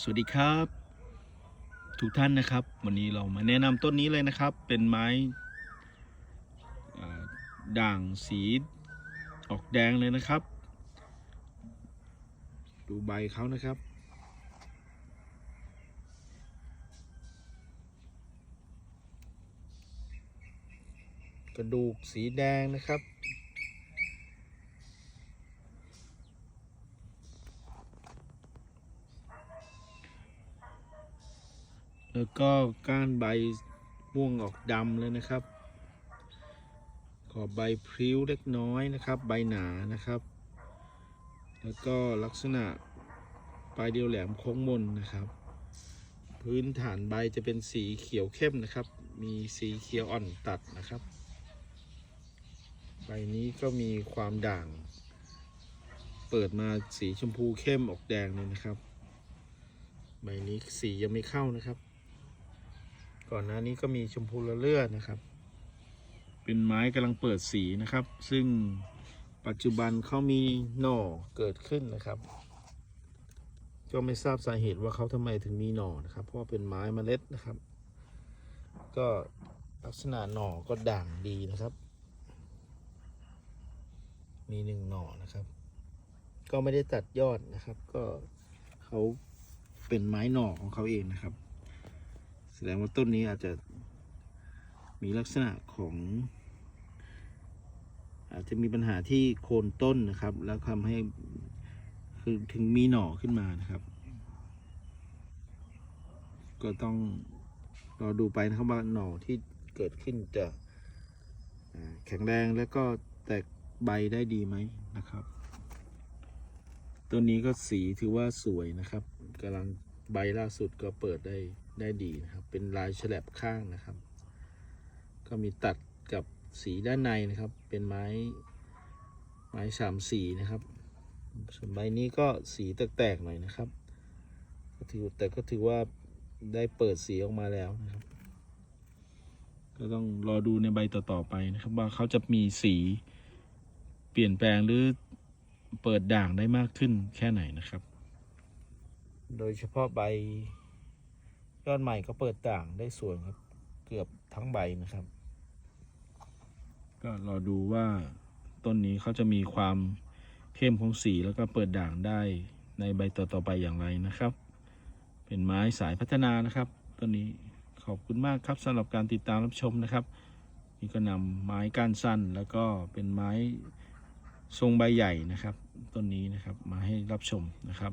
สวัสดีครับ ทุกท่านนะครับ วันนี้เรามาแนะนำต้นนี้เลยนะครับ เป็นไม้ด่างสีออกแดงเลยนะครับ ดูใบเขานะครับ กระดูกสีแดงนะครับ แล้วก็ก้านใบม่วงออกดำเลยนะครับ ขอบใบพริ้วเล็กน้อยนะครับ ใบหนานะครับ แล้วก็ลักษณะปลายเดียวแหลมโค้งมนนะครับ พื้นฐานใบจะเป็นสีเขียวเข้มนะครับ มีสีเขียวอ่อนตัดนะครับ ใบนี้ก็มีความด่าง เปิดมาสีชมพูเข้มออกแดงเลยนะครับ ใบนี้สียังไม่เข้านะครับ ก่อนหน้านี้ก็มีชมพูละเลือดนะครับ เป็นไม้กำลังเปิดสีนะครับ ซึ่งปัจจุบันเขามีหน่อเกิดขึ้นนะครับก็ไม่ทราบสาเหตุว่าเขาทำไมถึงมีหน่อนะครับ เพราะเป็นไม้เมล็ดนะครับ ก็ลักษณะหน่อก็ด่างดีนะครับ มีหนึ่งหน่อนะครับ ก็ไม่ได้ตัดยอดนะครับ ก็เขาเป็นไม้หน่อของเขาเองนะครับ แสดงว่าต้นนี้อาจจะมีลักษณะของ อาจจะมีปัญหาที่โคนต้นนะครับ แล้วทำให้คือถึงมีหน่อขึ้นมานะครับ ก็ต้องรอดูไปนะครับว่าหน่อที่เกิดขึ้นจะแข็งแรงแล้วก็แตกใบได้ดีไหมนะครับ ตัวนี้ก็สีถือว่าสวยนะครับกำลัง ใบล่าสุดก็เปิดได้ได้ดีนะครับ เป็นลายฉลับข้างนะครับ ก็มีตัดกับสีด้านในนะครับ เป็นไม้ไม้สามสีนะครับส่วนใบนี้ก็สีแตกๆหน่อยนะครับก็ถือแต่ก็ถือว่าได้เปิดสีออกมาแล้วนะครับ ก็ต้องรอดูในใบต่อๆไปนะครับ ว่าเขาจะมีสีเปลี่ยนแปลงหรือเปิดด่างได้มากขึ้นแค่ไหนนะครับ โดยเฉพาะใบยอดใหม่ก็เปิดด่างได้สวยครับ เกือบทั้งใบนะครับ ก็รอดูว่าต้นนี้เขาจะมีความเข้มของสีแล้วก็เปิดด่างได้ในใบต่อๆไปอย่างไรนะครับ เป็นไม้สายพัฒนานะครับต้นนี้ขอบคุณมากครับสำหรับการติดตามรับชมนะครับ นี่ก็นำไม้ก้านสั้นแล้วก็เป็นไม้ทรงใบใหญ่นะครับต้นนี้นะครับมาให้รับชมนะครับ